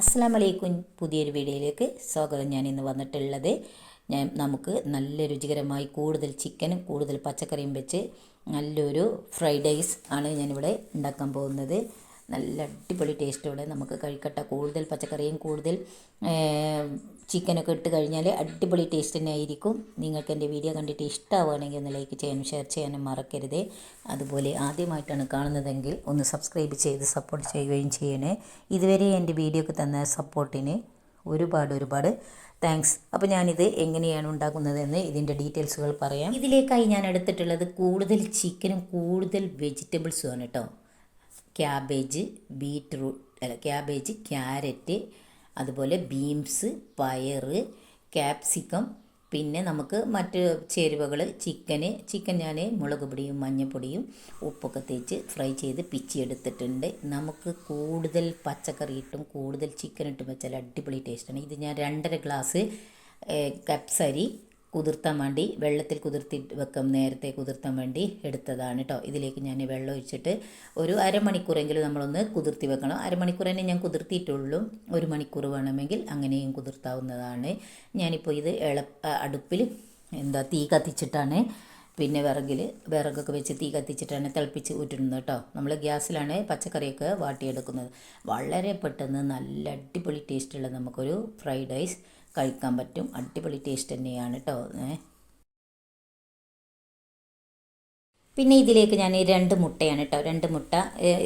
അസ്സാം വലൈക്കും പുതിയൊരു വീഡിയോയിലേക്ക് സ്വാഗതം. ഞാൻ ഇന്ന് വന്നിട്ടുള്ളത് ഞാൻ നമുക്ക് നല്ല രുചികരമായി കൂടുതൽ ചിക്കനും കൂടുതൽ പച്ചക്കറിയും വെച്ച് നല്ലൊരു ഫ്രൈഡ് റൈസ് ആണ് ഞാനിവിടെ ഉണ്ടാക്കാൻ പോകുന്നത്. നല്ല അടിപൊളി ടേസ്റ്റോടെ നമുക്ക് കഴിക്കട്ട. കൂടുതൽ പച്ചക്കറിയും കൂടുതൽ ചിക്കനൊക്കെ ഇട്ട് കഴിഞ്ഞാൽ അടിപൊളി ടേസ്റ്റ് തന്നെ ആയിരിക്കും നിങ്ങൾക്ക് എന്റെ വീഡിയോ കണ്ടിട്ട് ഇഷ്ടമാവുകയാണെങ്കിൽ ഒന്ന് ലൈക്ക് ചെയ്യാനും ഷെയർ ചെയ്യാനും മറക്കരുത്. അതുപോലെ ആദ്യമായിട്ടാണ് കാണുന്നതെങ്കിൽ ഒന്ന് സബ്സ്ക്രൈബ് ചെയ്ത് സപ്പോർട്ട് ചെയ്യുകയും ചെയ്യണേ. ഇതുവരെ എന്റെ വീഡിയോക്ക് തന്ന സപ്പോർട്ടിന് ഒരുപാട് ഒരുപാട് താങ്ക്സ് അപ്പോൾ ഞാനിത് എങ്ങനെയാണ് ഉണ്ടാക്കുന്നതെന്ന് ഇതിന്റെ ഡീറ്റെയിൽസുകൾ പറയാം. ഇതിലേക്കായി ഞാൻ എടുത്തിട്ടുള്ളത് കൂടുതൽ ചിക്കനും കൂടുതൽ വെജിറ്റബിൾസും ആണ് കേട്ടോ ക്യാബേജ് ബീറ്റ്റൂട്ട് അല്ല ക്യാബേജ് ക്യാരറ്റ് അതുപോലെ ബീൻസ് പയറ് ക്യാപ്സിക്കം പിന്നെ നമുക്ക് മറ്റ് ചേരുവകൾ ചിക്കന് ചിക്കൻ ഞാൻ മുളക് പൊടിയും മഞ്ഞൾപ്പൊടിയും ഉപ്പൊക്കെ തേച്ച് ഫ്രൈ ചെയ്ത് പിച്ചിയെടുത്തിട്ടുണ്ട്. നമുക്ക് കൂടുതൽ പച്ചക്കറി ഇട്ടും കൂടുതൽ ചിക്കൻ ഇട്ടും വെച്ചാൽ അടിപൊളി ടേസ്റ്റാണ്. ഇത് ഞാൻ രണ്ടര ഗ്ലാസ് കപ്സരി കുതിർത്താൻ വേണ്ടി വെള്ളത്തിൽ കുതിർത്തി വെക്കാം നേരത്തെ കുതിർത്താൻ വേണ്ടി എടുത്തതാണ് കേട്ടോ ഇതിലേക്ക് ഞാൻ വെള്ളം ഒഴിച്ചിട്ട് ഒരു അരമണിക്കൂറെങ്കിലും നമ്മളൊന്ന് കുതിർത്തി വെക്കണം. അരമണിക്കൂർ തന്നെ ഞാൻ കുതിർത്തിയിട്ടുള്ളൂ. ഒരു മണിക്കൂർ വേണമെങ്കിൽ അങ്ങനെയും കുതിർത്താവുന്നതാണ്. ഞാനിപ്പോൾ ഇത് എള അടുപ്പിൽ എന്താ തീ കത്തിച്ചിട്ടാണ് പിന്നെ വിറകിൽ വിറകൊക്കെ വെച്ച് തീ കത്തിച്ചിട്ടാണ് തിളപ്പിച്ച് ഊറ്റുന്നത് കേട്ടോ നമ്മൾ ഗ്യാസിലാണ് പച്ചക്കറിയൊക്കെ വാട്ടിയെടുക്കുന്നത്. വളരെ പെട്ടെന്ന് നല്ല അടിപൊളി ടേസ്റ്റുള്ള നമുക്കൊരു ഫ്രൈഡ് റൈസ് കഴിക്കാൻ പറ്റും. അടിപൊളി ടേസ്റ്റ് തന്നെയാണ് കേട്ടോ പിന്നെ ഇതിലേക്ക് ഞാൻ രണ്ട് മുട്ടയാണ് കേട്ടോ രണ്ട് മുട്ട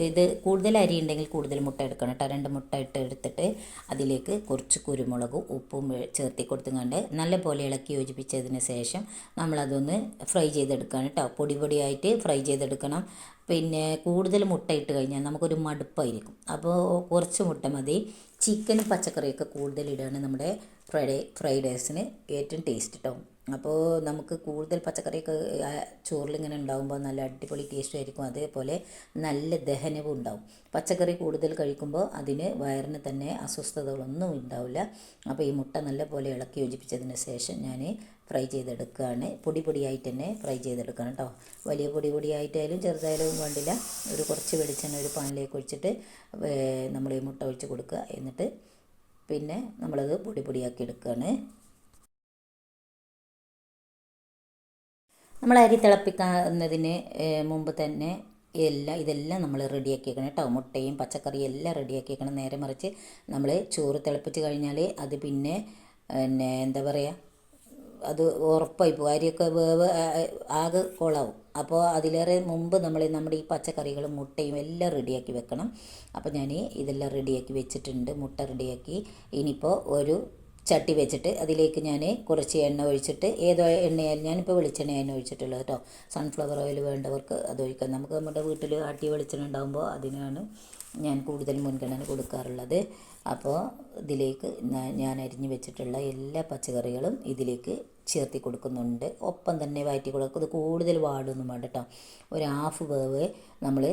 ഇത് കൂടുതൽ അരി ഉണ്ടെങ്കിൽ കൂടുതൽ മുട്ട എടുക്കണം കേട്ടോ രണ്ട് മുട്ട ഇട്ട് എടുത്തിട്ട് അതിലേക്ക് കുറച്ച് കുരുമുളകും ഉപ്പും ചേർത്തി കൊടുത്തുകൊണ്ട് നല്ലപോലെ ഇളക്കി യോജിപ്പിച്ചതിന് ശേഷം നമ്മളതൊന്ന് ഫ്രൈ ചെയ്തെടുക്കണം കേട്ടോ പൊടി പൊടിയായിട്ട് ഫ്രൈ ചെയ്തെടുക്കണം. പിന്നെ കൂടുതൽ മുട്ട ഇട്ട് കഴിഞ്ഞാൽ നമുക്കൊരു മടുപ്പായിരിക്കും. അപ്പോൾ കുറച്ച് മുട്ട മതി. ചിക്കനും പച്ചക്കറിയൊക്കെ കൂടുതൽ ഇടുകയാണ് നമ്മുടെ ഫ്രൈഡ് ഫ്രൈഡ് റൈസിന് ഏറ്റവും ടേസ്റ്റ് ഉണ്ടാവും അപ്പോൾ നമുക്ക് കൂടുതൽ പച്ചക്കറിയൊക്കെ ചോറിൽ ഇങ്ങനെ ഉണ്ടാകുമ്പോൾ നല്ല അടിപൊളി ടേസ്റ്റ് ആയിരിക്കും. അതേപോലെ നല്ല ദഹനവും ഉണ്ടാവും. പച്ചക്കറി കൂടുതൽ കഴിക്കുമ്പോൾ അതിന് വയറിന് തന്നെ അസ്വസ്ഥതകളൊന്നും ഉണ്ടാവില്ല. അപ്പോൾ ഈ മുട്ട നല്ല പോലെ ഇളക്കി യോജിപ്പിച്ചതിന് ശേഷം ഞാൻ ഫ്രൈ ചെയ്തെടുക്കുകയാണ് പൊടി പൊടിയായിട്ട് തന്നെ ഫ്രൈ ചെയ്തെടുക്കണം കേട്ടോ വലിയ പൊടി പൊടിയായിട്ടായാലും ചെറുതായാലും വേണ്ടില്ല. ഒരു കുറച്ച് വെളിച്ചെണ്ണ ഒരു പാനിലേക്ക് ഒഴിച്ചിട്ട് നമ്മൾ ഈ മുട്ട ഒഴിച്ച് കൊടുക്കുക. എന്നിട്ട് പിന്നെ നമ്മളത് പൊടി പൊടിയാക്കി എടുക്കുകയാണ് നമ്മൾ അരി തിളപ്പിക്കുന്നതിന് മുമ്പ് തന്നെ എല്ലാം ഇതെല്ലാം നമ്മൾ റെഡിയാക്കി വെക്കണം കേട്ടോ. മുട്ടയും പച്ചക്കറിയും എല്ലാം റെഡിയാക്കി വെക്കണം നേരെ മറിച്ച് നമ്മൾ ചോറ് തിളപ്പിച്ച് കഴിഞ്ഞാൽ അത് പിന്നെ പിന്നെ എന്താ പറയുക അത് ഉറപ്പായി പോകും അരിയൊക്കെ വേവ് ആകെ കുളവും. അപ്പോൾ അതിലേറെ മുമ്പ് നമ്മൾ നമ്മുടെ ഈ പച്ചക്കറികളും മുട്ടയും എല്ലാം റെഡിയാക്കി വെക്കണം. അപ്പോൾ ഞാൻ ഇതെല്ലാം റെഡിയാക്കി വെച്ചിട്ടുണ്ട്. മുട്ട റെഡിയാക്കി. ഇനിയിപ്പോൾ ഒരു ചട്ടി വെച്ചിട്ട് അതിലേക്ക് ഞാൻ കുറച്ച് എണ്ണ ഒഴിച്ചിട്ട് ഏതോ എണ്ണയായാലും ഞാനിപ്പോൾ വെളിച്ചെണ്ണയാണ് ഒഴിച്ചിട്ടുള്ളത് കേട്ടോ. സൺഫ്ലവർ ഓയിൽ വേണ്ടവർക്ക് അത് ഒഴിക്കാം. നമുക്ക് നമ്മുടെ വീട്ടിൽ ആട്ടിയ വെളിച്ചെണ്ണ ഉണ്ടാകുമ്പോൾ അതിനാണ് ഞാൻ കൂടുതൽ മുൻഗണന കൊടുക്കാറുള്ളത്. അപ്പോൾ ഇതിലേക്ക് ഞാൻ അരിഞ്ഞു വെച്ചിട്ടുള്ള എല്ലാ പച്ചക്കറികളും ഇതിലേക്ക് ചേർത്തി കൊടുക്കുന്നുണ്ട്. ഒപ്പം തന്നെ വയറ്റി കൊടുക്കും ഇത് കൂടുതൽ വാടൊന്നും വേണ്ട കേട്ടോ ഒരു ഹാഫ് വേവ് നമ്മൾ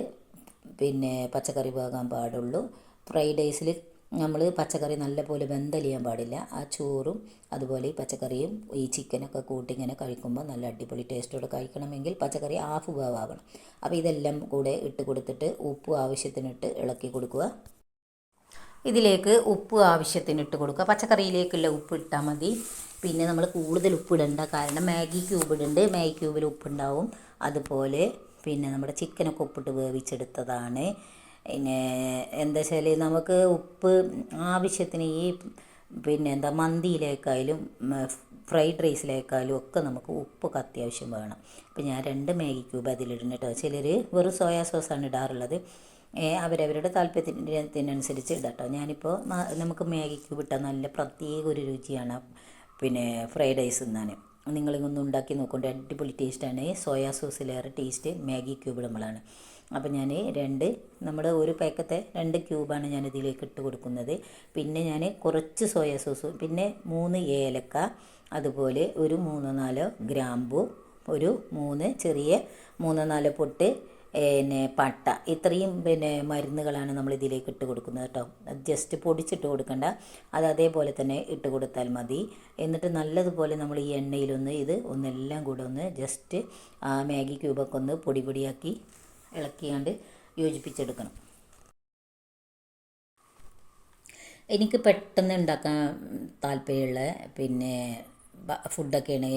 പിന്നെ പച്ചക്കറി വേകാൻ പാടുള്ളൂ. ഫ്രൈഡ് റൈസിൽ നമ്മൾ പച്ചക്കറി നല്ലപോലെ വെന്തലിയാൻ പാടില്ല. ആ ചോറും അതുപോലെ ഈ പച്ചക്കറിയും ഈ ചിക്കനൊക്കെ കൂട്ടി ഇങ്ങനെ കഴിക്കുമ്പോൾ നല്ല അടിപൊളി ടേസ്റ്റോടെ കഴിക്കണമെങ്കിൽ പച്ചക്കറി ഹാഫ് വേവാകണം അപ്പോൾ ഇതെല്ലാം കൂടെ ഇട്ട് കൊടുത്തിട്ട് ഉപ്പ് ആവശ്യത്തിനിട്ട് ഇളക്കി കൊടുക്കുക. ഇതിലേക്ക് ഉപ്പ് ആവശ്യത്തിന് ഇട്ട് കൊടുക്കുക. പച്ചക്കറിയിലേക്കുള്ള ഉപ്പ് ഇട്ടാൽ മതി. പിന്നെ നമ്മൾ കൂടുതൽ ഉപ്പ് ഇടണ്ട. കാരണം മാഗി ക്യൂബ് ഇടുന്നുണ്ട് മാഗി ക്യൂബിൽ ഉപ്പുണ്ടാവും. അതുപോലെ പിന്നെ നമ്മുടെ ചിക്കനൊക്കെ ഉപ്പിട്ട് വേവിച്ചെടുത്തതാണ്. പിന്നെ എന്താ വെച്ചാൽ നമുക്ക് ഉപ്പ് ആവശ്യത്തിന് ഈ പിന്നെ എന്താ മന്തിയിലേക്കായാലും ഫ്രൈഡ് റൈസിലേക്കായാലും ഒക്കെ നമുക്ക് ഉപ്പൊക്കെ അത്യാവശ്യം വേണം. ഇപ്പം ഞാൻ രണ്ട് മാഗി ക്യൂബ് അതിലിടുന്നു കേട്ടോ ചിലർ വെറും സോയാ സോസാണ് ഇടാറുള്ളത്. അവരവരുടെ താല്പര്യത്തിനനുസരിച്ച് ഇടാട്ടോ. ഞാനിപ്പോൾ നമുക്ക് മാഗി ക്യൂബ് ഇട്ടാൽ നല്ല പ്രത്യേക ഒരു രുചിയാണ് പിന്നെ ഫ്രൈഡ് റൈസ് എന്നാണ് നിങ്ങളിങ്ങൊന്ന് ഉണ്ടാക്കി നോക്കൊണ്ട് അടിപൊളി ടേസ്റ്റാണ്. സോയാ സോസിലേറെ ടേസ്റ്റ് മാഗി ക്യൂബ് നമ്മളാണ് അപ്പോൾ ഞാൻ രണ്ട് നമ്മുടെ ഒരു പാക്കത്തെ രണ്ട് ക്യൂബാണ് ഞാൻ ഇതിലേക്ക് ഇട്ട് കൊടുക്കുന്നത്. പിന്നെ ഞാൻ കുറച്ച് സോയ സോസ് പിന്നെ മൂന്ന് ഏലക്ക അതുപോലെ ഒരു മൂന്നോ നാലോ ഗ്രാമ്പു ഒരു മൂന്ന് ചെറിയ മൂന്ന് നാല് പൊട്ട് പിന്നെ പട്ട. ഇത്രയും പിന്നെ മരുന്നുകളാണ് നമ്മൾ ഇതിലേക്ക് ഇട്ട് കൊടുക്കുന്നത് കേട്ടോ. ജസ്റ്റ് പൊടിച്ചിട്ട് കൊടുക്കണ്ട. അത് അതേപോലെ തന്നെ ഇട്ട് കൊടുത്താൽ മതി. എന്നിട്ട് നല്ലതുപോലെ നമ്മൾ ഈ എണ്ണയിലൊന്ന് ഇത് ഒന്നെല്ലാം കൂടെ ഒന്ന് ജസ്റ്റ് ആ മാഗി ക്യൂബൊക്കെ ഒന്ന് പൊടി പൊടിയാക്കി ഇളക്കിയാണ്ട് യോജിപ്പിച്ചെടുക്കണം. എനിക്ക് പെട്ടെന്ന് ഉണ്ടാക്കാൻ താല്പര്യമുള്ള പിന്നെ ഫുഡൊക്കെയാണ്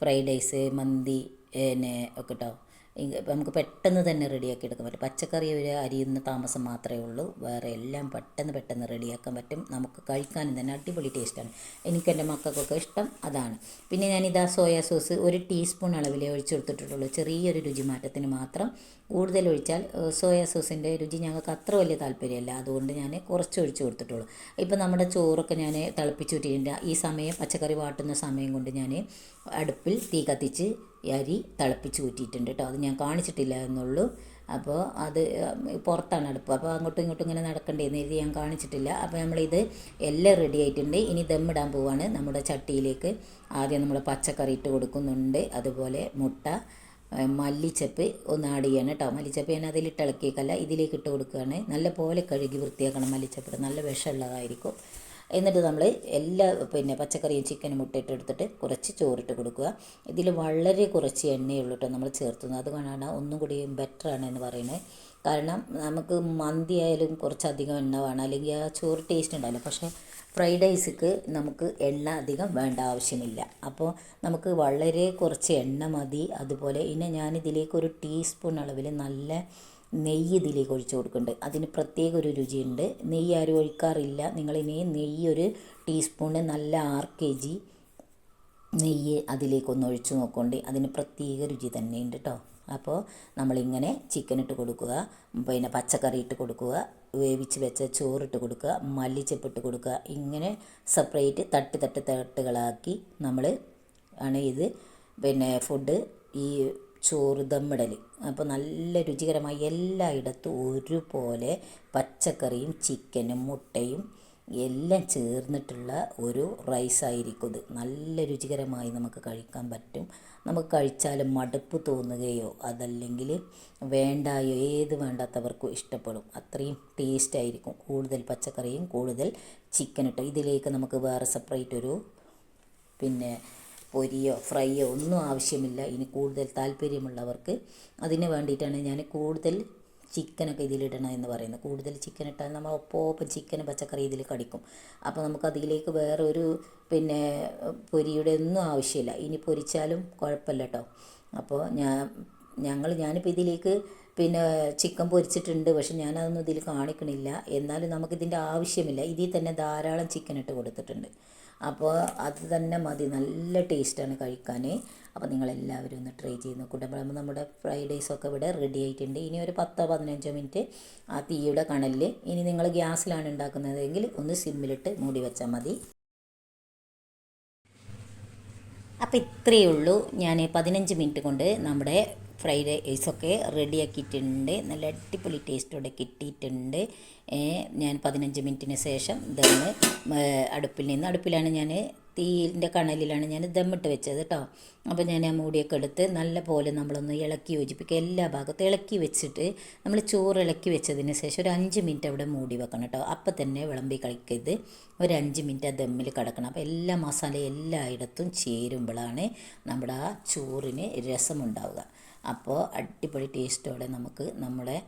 ഫ്രൈഡ് റൈസ് മന്തി പിന്നെ ഒക്കെ കേട്ടോ നമുക്ക് പെട്ടെന്ന് തന്നെ റെഡിയാക്കി എടുക്കാൻ പറ്റും. പച്ചക്കറി ഒരു അരിയുന്ന താമസം മാത്രമേ ഉള്ളൂ. വേറെ എല്ലാം പെട്ടെന്ന് പെട്ടെന്ന് റെഡിയാക്കാൻ പറ്റും. നമുക്ക് കഴിക്കാനും തന്നെ അടിപൊളി ടേസ്റ്റാണ് എനിക്ക് എന്റെ മക്കൾക്കൊക്കെ ഇഷ്ടം അതാണ്. പിന്നെ ഞാനിതാ സോയാ സോസ് ഒരു ടീസ്പൂൺ അളവിലേ ഒഴിച്ചു കൊടുത്തിട്ടുള്ളൂ. ചെറിയൊരു രുചി മാറ്റത്തിന് മാത്രം കൂടുതൽ ഒഴിച്ചാൽ സോയാ സോസിന്റെ രുചി ഞങ്ങൾക്ക് അത്ര വലിയ താല്പര്യമല്ല. അതുകൊണ്ട് ഞാൻ കുറച്ച് ഒഴിച്ചു കൊടുത്തിട്ടുള്ളൂ. ഇപ്പം നമ്മുടെ ചോറൊക്കെ ഞാൻ തിളപ്പിച്ചു തിളപ്പിച്ചുവിട്ടിട്ടുണ്ട് ഈ സമയം പച്ചക്കറി വാട്ടുന്ന സമയം കൊണ്ട് ഞാൻ അടുപ്പിൽ തീ കത്തിച്ച് അരി തിളപ്പിച്ച് ഊറ്റിയിട്ടുണ്ട് കേട്ടോ. അത് ഞാൻ കാണിച്ചിട്ടില്ല എന്നുള്ളൂ. അപ്പോൾ അത് പുറത്താണ് അടുപ്പ്. അപ്പോൾ അങ്ങോട്ടും ഇങ്ങോട്ടും ഇങ്ങനെ നടക്കണ്ടേന്ന് എഴുതി ഞാൻ കാണിച്ചിട്ടില്ല. അപ്പോൾ നമ്മളിത് എല്ലാം റെഡി ആയിട്ടുണ്ട്. ഇനി ദമ്മിടാൻ പോവാണ് നമ്മുടെ ചട്ടിയിലേക്ക്. ആദ്യം നമ്മൾ പച്ചക്കറി ഇട്ട് കൊടുക്കുന്നുണ്ട്. അതുപോലെ മുട്ട മല്ലിച്ചപ്പ് ഒന്ന് ആഡ് ചെയ്യണം കേട്ടോ. മല്ലിച്ചപ്പ് ഞാൻ അതിലിട്ട് ഇളക്കിയേക്കല്ല. ഇതിലേക്ക് ഇട്ട് കൊടുക്കുകയാണ്. നല്ല പോലെ കഴുകി വൃത്തിയാക്കണം മല്ലിച്ചപ്പ് നല്ല വിഷമുള്ളതായിരിക്കും. എന്നിട്ട് നമ്മൾ എല്ലാ പിന്നെ പച്ചക്കറിയും ചിക്കനും മുട്ടയിട്ട് എടുത്തിട്ട് കുറച്ച് ചോറിട്ട് കൊടുക്കുക. ഇതിൽ വളരെ കുറച്ച് എണ്ണയുള്ളൂ കേട്ടോ നമ്മൾ ചേർത്തുന്നത്. അത് കാണാൻ ഒന്നും കൂടി ബെറ്ററാണ് എന്ന് പറയുന്നത്. കാരണം നമുക്ക് മന്തി ആയാലും കുറച്ചധികം എണ്ണ വേണം. അല്ലെങ്കിൽ ആ ചോറ് ടേസ്റ്റ് ഉണ്ടാവില്ല. പക്ഷേ ഫ്രൈഡ് റൈസിക്ക് നമുക്ക് എണ്ണ അധികം വേണ്ട ആവശ്യമില്ല. അപ്പോൾ നമുക്ക് വളരെ കുറച്ച് എണ്ണ മതി. അതുപോലെ ഇനി ഞാനിതിലേക്ക് ഒരു ടീസ്പൂൺ അളവിൽ നല്ല നെയ്യ് ഇതിലേക്ക് ഒഴിച്ച് കൊടുക്കുന്നുണ്ട്. അതിന് പ്രത്യേക ഒരു രുചിയുണ്ട്. നെയ്യ് ആരും ഒഴിക്കാറില്ല. നിങ്ങളിനി നെയ്യ് ഒരു ടീസ്പൂണ് നല്ല ആറ് കെ ജി നെയ്യ് അതിലേക്കൊന്ന് ഒഴിച്ചു നോക്കൊണ്ട് അതിന് പ്രത്യേക രുചി തന്നെയുണ്ട് കേട്ടോ അപ്പോൾ നമ്മളിങ്ങനെ ചിക്കൻ ഇട്ട് കൊടുക്കുക പിന്നെ പച്ചക്കറി ഇട്ട് കൊടുക്കുക വേവിച്ച് വെച്ച ചോറിട്ട് കൊടുക്കുക മല്ലിച്ചപ്പ് ഇട്ട് കൊടുക്കുക ഇങ്ങനെ സെപ്പറേറ്റ് തട്ട് തട്ട് തട്ടുകളാക്കി നമ്മൾ ആണ് ഇത് പിന്നെ ഫുഡ് ഈ ചോറ് ദമ്മിടൽ. അപ്പോൾ നല്ല രുചികരമായി എല്ലായിടത്തും ഒരുപോലെ പച്ചക്കറിയും ചിക്കനും മുട്ടയും എല്ലാം ചേർന്നിട്ടുള്ള ഒരു റൈസായിരിക്കും ഇത്. നല്ല രുചികരമായി നമുക്ക് കഴിക്കാൻ പറ്റും. നമുക്ക് കഴിച്ചാലും മടുപ്പ് തോന്നുകയോ അതല്ലെങ്കിൽ വേണ്ടായോ ഏത് വേണ്ടാത്തവർക്കും ഇഷ്ടപ്പെടും. അത്രയും ടേസ്റ്റ് ആയിരിക്കും. കൂടുതൽ പച്ചക്കറിയും കൂടുതൽ ചിക്കൻ ഇട്ട് ഇതിലേക്ക് നമുക്ക് വേറെ സെപ്പറേറ്റ് ഒരു പിന്നെ പൊരിയോ ഫ്രൈയോ ഒന്നും ആവശ്യമില്ല. ഇനി കൂടുതൽ താല്പര്യമുള്ളവർക്ക് അതിന് വേണ്ടിയിട്ടാണ് ഞാൻ കൂടുതൽ ചിക്കനൊക്കെ ഇതിലിടണം എന്ന് പറയുന്നത്. കൂടുതൽ ചിക്കൻ ഇട്ടാൽ നമ്മൾ ഒപ്പം ചിക്കൻ പച്ചക്കറി ഇതിൽ കടിക്കും. അപ്പോൾ നമുക്ക് അതിലേക്ക് വേറെ ഒരു പിന്നെ പൊരിയുടെ ഒന്നും ആവശ്യമില്ല. ഇനി പൊരിച്ചാലും കുഴപ്പമില്ല കേട്ടോ. അപ്പോൾ ഞാൻ ഞങ്ങൾ ഞാനിപ്പോൾ ഇതിലേക്ക് പിന്നെ ചിക്കൻ പൊരിച്ചിട്ടുണ്ട്. പക്ഷെ ഞാനതൊന്നും ഇതിൽ കാണിക്കണില്ല. എന്നാലും നമുക്കിതിന്റെ ആവശ്യമില്ല. ഇതിൽ തന്നെ ധാരാളം ചിക്കൻ ഇട്ട് കൊടുത്തിട്ടുണ്ട്. അപ്പോൾ അത് തന്നെ മതി. നല്ല ടേസ്റ്റാണ് കഴിക്കാൻ അപ്പോൾ നിങ്ങളെല്ലാവരും ഒന്ന് ട്രൈ ചെയ്ത് നോക്കൂട്ടെ അപ്പോൾ നമ്മുടെ ഫ്രൈഡ് റൈസൊക്കെ ഇവിടെ റെഡി ആയിട്ടുണ്ട്. ഇനി ഒരു പത്തോ പതിനഞ്ചോ മിനിറ്റ് ആ തീയുടെ കണലിൽ ഇനി നിങ്ങൾ ഗ്യാസിലാണ് ഉണ്ടാക്കുന്നതെങ്കിൽ ഒന്ന് സിമ്മിലിട്ട് മൂടി വെച്ചാൽ മതി. അപ്പോൾ ഇത്രയേ ഉള്ളൂ. ഞാൻ പതിനഞ്ച് മിനിറ്റ് കൊണ്ട് നമ്മുടെ ഫ്രൈഡ് റൈസൊക്കെ റെഡിയാക്കിയിട്ടുണ്ട്. നല്ല അടിപൊളി ടേസ്റ്റോടെ കിട്ടിയിട്ടുണ്ട്. ഞാൻ പതിനഞ്ച് മിനിറ്റിന് ശേഷം ദമ്മ് അടുപ്പിൽ നിന്ന് അടുപ്പിലാണ് ഞാൻ തീന്റെ കണലിലാണ് ഞാൻ ദമ്മിട്ട് വെച്ചത് കേട്ടോ അപ്പോൾ ഞാൻ ആ മൂടിയൊക്കെ എടുത്ത് നല്ല പോലെ നമ്മളൊന്ന് ഇളക്കി യോജിപ്പിക്കുക. എല്ലാ ഭാഗത്തും ഇളക്കി വെച്ചിട്ട് നമ്മൾ ചോറ് ഇളക്കി വെച്ചതിന് ശേഷം ഒരു അഞ്ച് മിനിറ്റ് അവിടെ മൂടി വെക്കണം കേട്ടോ അപ്പം തന്നെ വിളമ്പി കളിക്കരുത് ഒരു അഞ്ച് മിനിറ്റ് ആ ദമ്മിൽ കിടക്കണം. അപ്പോൾ എല്ലാ മസാല എല്ലായിടത്തും ചേരുമ്പോഴാണ് നമ്മുടെ ആ ചോറിന് രസമുണ്ടാവുക. അപ്പോൾ അടിപൊളി ടേസ്റ്റോടെ നമുക്ക് നമ്മുടെ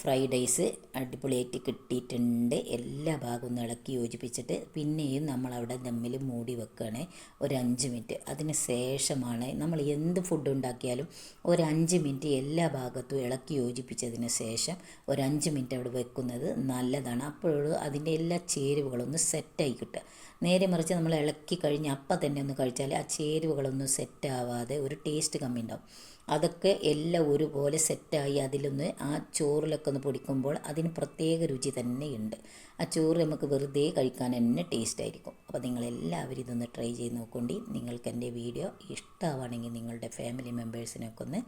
ഫ്രൈഡ് റൈസ് അടിപൊളിയായിട്ട് കിട്ടിയിട്ടുണ്ട്. എല്ലാ ഭാഗവും ഒന്ന് ഇളക്കി യോജിപ്പിച്ചിട്ട് പിന്നെയും നമ്മളവിടെ ദമ്മിൽ മൂടി വെക്കുകയാണ് ഒരു അഞ്ച് മിനിറ്റ്. അതിന് ശേഷമാണ് നമ്മൾ എന്ത് ഫുഡ് ഉണ്ടാക്കിയാലും ഒരു മിനിറ്റ് എല്ലാ ഭാഗത്തും ഇളക്കി യോജിപ്പിച്ചതിന് ശേഷം ഒരു മിനിറ്റ് അവിടെ വെക്കുന്നത് നല്ലതാണ്. അപ്പോഴും അതിന്റെ എല്ലാ ചേരുവകളൊന്ന് സെറ്റായി കിട്ടുക. നേരെ മറിച്ച് നമ്മൾ ഇളക്കി കഴിഞ്ഞ് അപ്പം തന്നെ ഒന്ന് കഴിച്ചാൽ ആ ചേരുവകളൊന്നും സെറ്റാവാതെ ഒരു ടേസ്റ്റ് കമ്മി ഉണ്ടാവും അതൊക്കെ എല്ലാം ഒരുപോലെ സെറ്റായി അതിലൊന്ന് ആ ചോറിലൊക്കെ ഒന്ന് പൊടിക്കുമ്പോൾ അതിന് പ്രത്യേക രുചി തന്നെയുണ്ട്. ആ ചോറ് നമുക്ക് വെറുതെ കഴിക്കാൻ തന്നെ ടേസ്റ്റ് ആയിരിക്കും. അപ്പോൾ നിങ്ങളെല്ലാവരും ഇതൊന്ന് ട്രൈ ചെയ്ത് നോക്കൊണ്ടി നിങ്ങൾക്ക് എന്റെ വീഡിയോ ഇഷ്ടമാണെങ്കിൽ നിങ്ങളുടെ ഫാമിലി മെമ്പേഴ്സിനൊക്കെ ഒന്ന്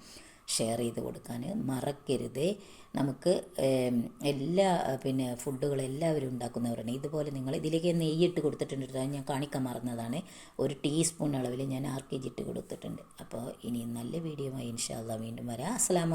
ഷെയർ ചെയ്ത് കൊടുക്കാൻ മറക്കരുത്. നമുക്ക് എല്ലാ പിന്നെ ഫുഡുകൾ എല്ലാവരും ഉണ്ടാക്കുന്നവരാണ്. ഇതുപോലെ നിങ്ങൾ ഇതിലേക്ക് നെയ്യിട്ട് കൊടുത്തിട്ടുണ്ട് ഞാൻ കാണിക്കാൻ മറന്നതാണ്. ഒരു ടീസ്പൂൺ അളവിൽ ഞാൻ ആർ കെ ജി ഇട്ട് കൊടുത്തിട്ടുണ്ട്. അപ്പോൾ ഇനി നല്ല വീഡിയോ ആയി ഇൻഷാല്ല വീണ്ടും വരാം. അസ്സലാമു